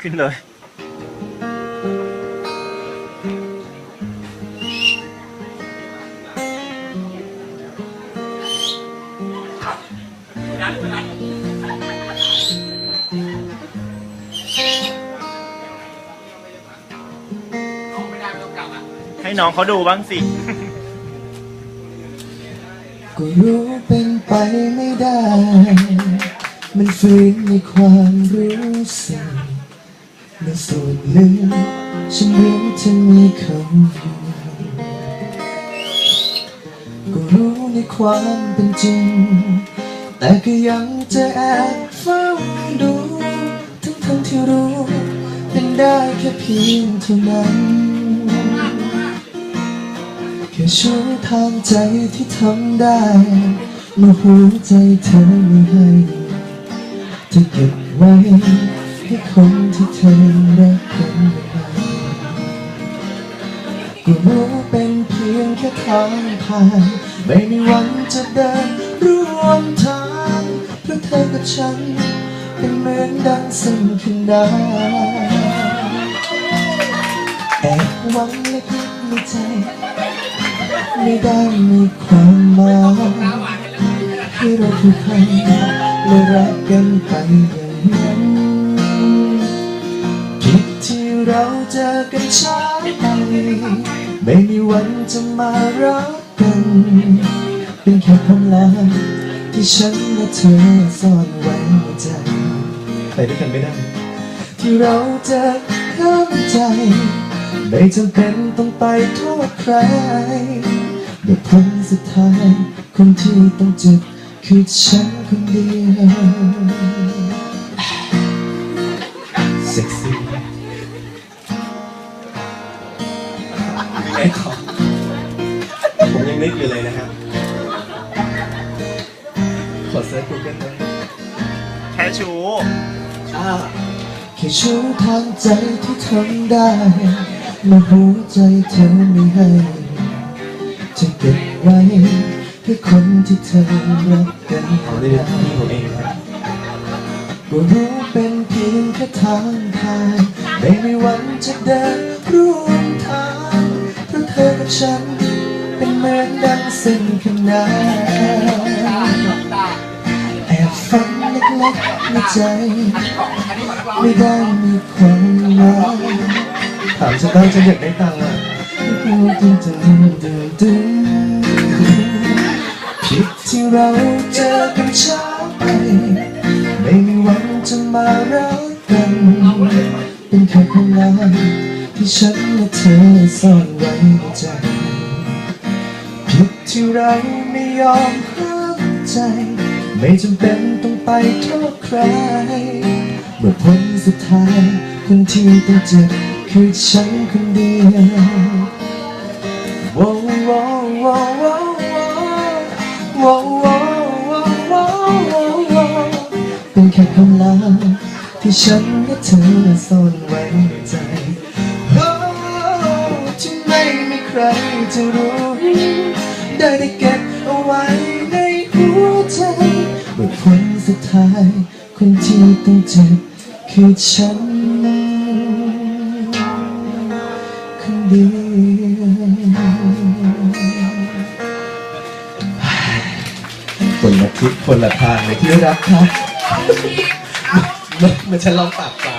ขึ้นเลย ให้น้องเขาดูบ้างสิ ก็รู้เป็นไปไม่ได้ มันฝืนในความรู้สึกในส่วนลึกฉันรู้เธอมีเขาอยู่ก็รู้ในความเป็นจริง แต่ก็ยังจะแอบเฝ้าดูทั้งทั้งที่รู้ เป็นได้แค่เพียงเท่านั้นแค่ชู้ทางใจที่ทำได้เมื่อหัวใจเธอไม่ให้ จะเก็บไว้ให้คนที่เธอรักกันไปก็รู้เป็นเพียงแค่ทางผ่าน ไม่มีวันจะเดินร่วมทางเพราะเธอกับฉัน เป็นเหมือนดังเส้นขึ้นานแอบหวังเล็กๆในใจ ไม่ได้มีความหมายที่เราคือใคร และรักกันไปอย่างนั้นผิดที่เราเจอกันช้าไปไม่มีวันจะมารักกัน เป็นแค่ความลับที่ฉันและเธอซ่อนไว้ในใจไปด้วยกันไม่ได้ที่เราจะข้ามใจ ไม่จำเป็นต้องไปโทษใครเมื่อผลสุดท้ายคนที่ต้องเจ็บ คือฉันคนเดียวเซ็กซี่ไอ้ขอผมยังนึกอยู่เลยนะครับ ขอเซิร์ชกูเกิลด้วยแค่ชูแค่ชูทางใจที่ทำได้มื่อหัวใจเธอไม่ให้จะเก็บไว้ เพื่อคนที่เธอรักกันเอาได้เลยพี่ผมเองครับก็รู้เป็นเพียงแค่ทางผ่านไม่มีวันจะเดินร่วมทางเพราะเธอกับฉัน เป็นเหมือนดังเส้นขนานแอบฝันเล็กๆในใจ ไม่ได้มีความหมายถามฉันบ้างฉันอยากได้ตังค์อะตึงตึงตึงตึง เราเจอกันช้าไป ไม่มีวันจะมารักกัน เป็นแค่พลังที่ฉันและเธอซ่อนไว้ในใจผิดที่เราไม่ยอมห้ามใจ ไม่จำเป็นต้องไปโทษใคร เมื่อผลสุดท้ายคนที่ต้องเจ็บคือฉันคนเดียวว้าวว้าว แค่คำลาที่ฉันและเธอซ่อนไว้ในใจโอ้ที่ไม่มีใครจะรู้ ได้ได้เก็บเอาไว้ในหัวใจเมื่อผลสุดท้าย คนที่ต้องเจ็บคือฉันคนเดียวคนละทิศคนละทางเลยที่รักครับ ไมันจะลองปรับไป